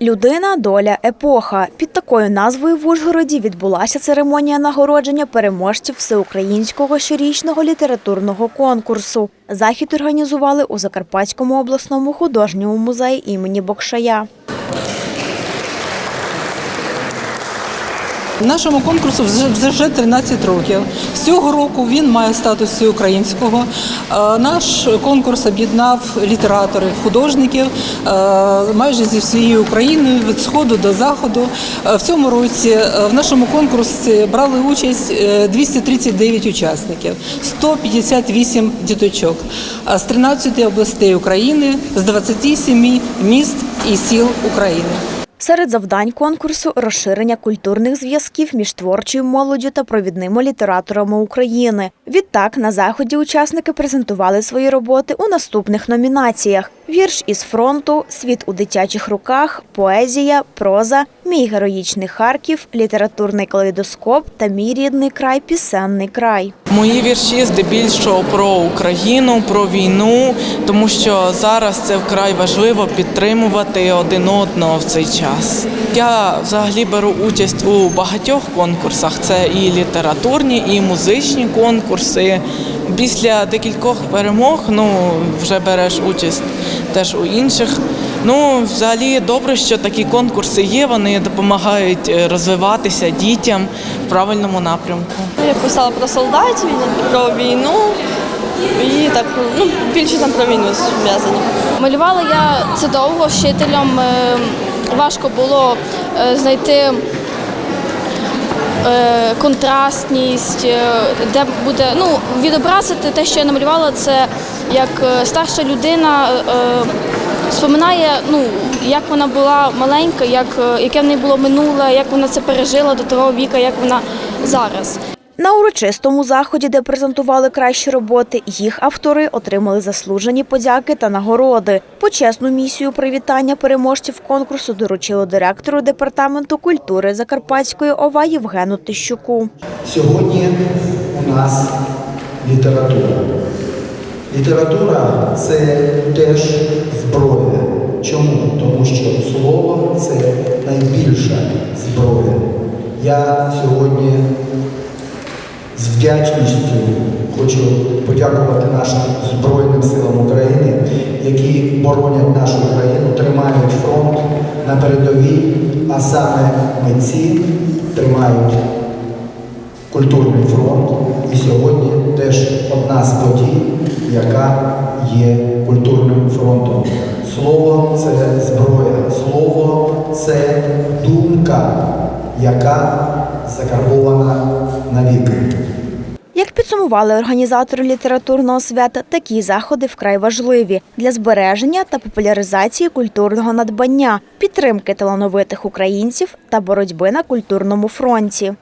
Людина, доля, епоха. Під такою назвою в Ужгороді відбулася церемонія нагородження переможців всеукраїнського щорічного літературного конкурсу. Захід організували у Закарпатському обласному художньому музеї імені Бокшая. Нашому конкурсу вже, вже 13 років. З цього року він має статус всеукраїнського. Е, Наш конкурс об'єднав літераторів, художників е, майже зі всієї України від сходу до заходу. Е, В цьому році в нашому конкурсі брали участь е, 239 учасників, 158 діточок з 13 областей України, з 27 міст і сіл України. Серед завдань конкурсу розширення культурних зв'язків між творчою молоддю та провідними літераторами України. Відтак на заході учасники презентували свої роботи у наступних номінаціях: вірш із фронту, світ у дитячих руках, поезія, проза, мій героїчний Харків, літературний калейдоскоп та мій рідний край пісенний край. Мої вірші здебільшого про Україну, про війну, тому що зараз це вкрай важливо підтримувати один одного в цей час. Я взагалі беру участь у багатьох конкурсах. Це і літературні, і музичні конкурси. Після декількох перемог ну вже береш участь теж у інших. Ну, взагалі добре, що такі конкурси є. Вони допомагають е, розвиватися дітям в правильному напрямку. Я писала про солдатів, про війну і так ну більше там про війну зв'язані. Малювала я це довго вчителям. е, Важко було е, знайти контрастність, е, де буде ну, відобразити те, що я намалювала, це як е, старша людина е, споминає, ну, як вона була маленька, як, е, яке в неї було минуле, як вона це пережила до того віка, як вона зараз. На урочистому заході, де презентували кращі роботи, їх автори отримали заслужені подяки та нагороди. Почесну місію привітання переможців конкурсу доручило директору департаменту культури Закарпатської ОВА Євгену Тищуку. Сьогодні у нас література. Література це теж зброя. Чому? Тому що слово це найбільша зброя. Я сьогодні з вдячністю хочу подякувати нашим Збройним силам України, які боронять нашу країну, тримають фронт на передовій, а саме митці тримають культурний фронт. І сьогодні теж одна з подій, яка є культурним фронтом. Слово це зброя, слово це думка, яка закарбована навіки. Як підсумували організатори літературного свята, такі заходи вкрай важливі для збереження та популяризації культурного надбання, підтримки талановитих українців та боротьби на культурному фронті.